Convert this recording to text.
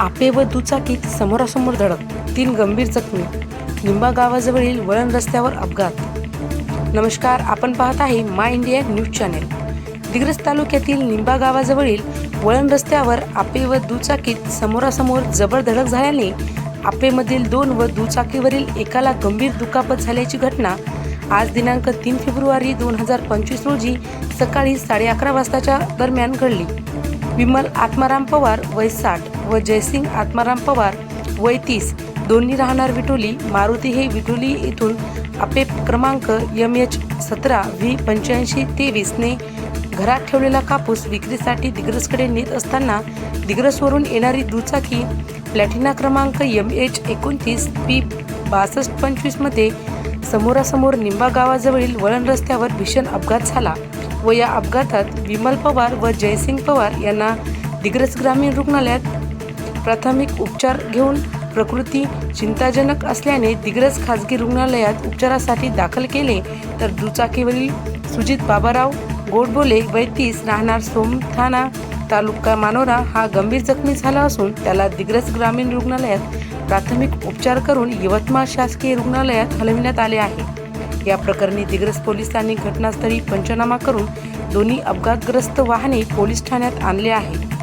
आपे व दुचाकीत समोरासमोर धडक. तीन गंभीर जखमी. निंबा गावाजवळील वळण रस्त्यावर अपघात. नमस्कार आपण पाहत आहे my India news channel. Digras तालुक्यातील निंबा गावाजवळील वळण रस्त्यावर आपे व दुचाकीत समोरासमोर जबर धडक झाल्याने आपेमधील दोन व दुचाकीवरील एकाला गंभीर दुखापत झाल्याची घटना आज दिनांक तीन फेब्रुवारी दोन हजार पंचवीस रोजी सकाळी साडे अकरा वाजताच्या दरम्यान घडली. विमल आत्माराम पवार वय साठ व जयसिंग आत्माराम पवार वय तीस दोन्ही राहणार विटोली मारुती हे विटोली येथून आपे क्रमांक यम एच सतरा व्ही पंच्याऐंशी तेवीसने घरात ठेवलेला कापूस विक्रीसाठी दिग्रसकडे नेत असताना दिग्रसवरून येणारी दुचाकी प्लॅटिना क्रमांक यम एच एकोणतीस पी बासष्ट पंचवीसमध्ये समोरासमोर निंबा गावाजवळील वळण रस्त्यावर भीषण अपघात झाला व या अपघातात विमल पवार व जयसिंग पवार यांना दिग्रस ग्रामीण रुग्णालयात प्राथमिक उपचार घेऊन प्रकृती चिंताजनक असल्याने दिग्रस खाजगी रुग्णालयात उपचारासाठी दाखल केले. तर दुचाकीवरील सुजित बाबाराव गोडबोले वैतीस राहणार सोमथाना तालुका मानोरा हा गंभीर जखमी झाला असून त्याला दिग्रस ग्रामीण रुग्णालयात प्राथमिक उपचार करून यवतमाळ शासकीय रुग्णालयात हलविण्यात आले आहे. या प्रकरणी दिग्रस पोलिसांनी घटनास्थळी पंचनामा करून दोन्ही अपघातग्रस्त वाहने पोलीस ठाण्यात आणले आहे